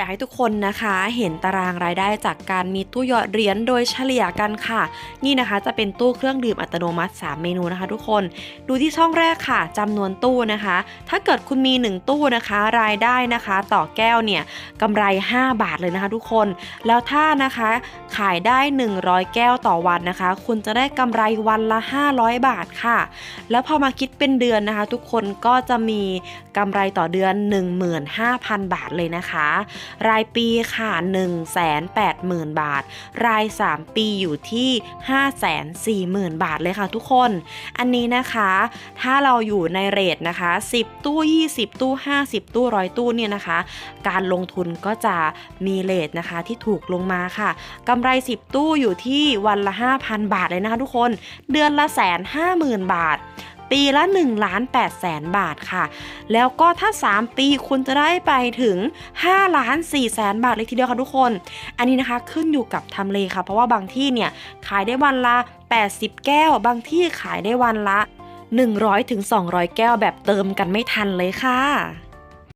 อยากให้ทุกคนนะคะเห็นตารางรายได้จากการมีตู้หยอดเหรียญโดยเฉลี่ยกันค่ะ นี่นะคะจะเป็นตู้เครื่องดื่มอัตโนมัติ 3 เมนูนะคะ ทุกคนดูที่ช่องแรกค่ะจำนวนตู้นะคะ ถ้าเกิดคุณมี 1 ตู้นะคะ รายได้นะคะ ต่อแก้วเนี่ยกำไร 5 บาทเลยนะคะ ทุกคน แล้วถ้านะคะขายได้ 100 แก้วต่อวันนะคะ คุณจะได้กำไรวันละ 500 บาทค่ะ แล้วพอมาคิดเป็นเดือนนะคะ ทุกคนก็จะมีกำไรต่อเดือน 15,000 บาทเลยนะคะรายปีค่ะ 180,000 บาท ราย 3 ปีอยู่ที่ 540,000 บาทเลยค่ะทุกคน อันนี้นะคะ ถ้าเราอยู่ในเรทนะคะ 10 ตู้ 20 ตู้ 50 ตู้ร้อยตู้เนี่ยนะคะ การลงทุนก็จะมีเรทนะคะที่ถูกลงมาค่ะกำไร 10 ตู้อยู่ที่วันละ 5,000 บาทเลยนะคะทุกคน เดือนละแสนห้าหมื่นบาท ปีละ1ล้าน8แสนบาทค่ะ แล้วก็ถ้า 3 ปีคุณจะได้ไปถึง5ล้าน4แสนบาทเลยทีเดียวค่ะทุกคน อันนี้นะคะขึ้นอยู่กับทำเลค่ะ เพราะว่าบางที่เนี่ยขายได้วันละ 80 แก้ว บางที่ขายได้วันละ 100-200 แก้วแบบเติมกันไม่ทันเลยค่ะ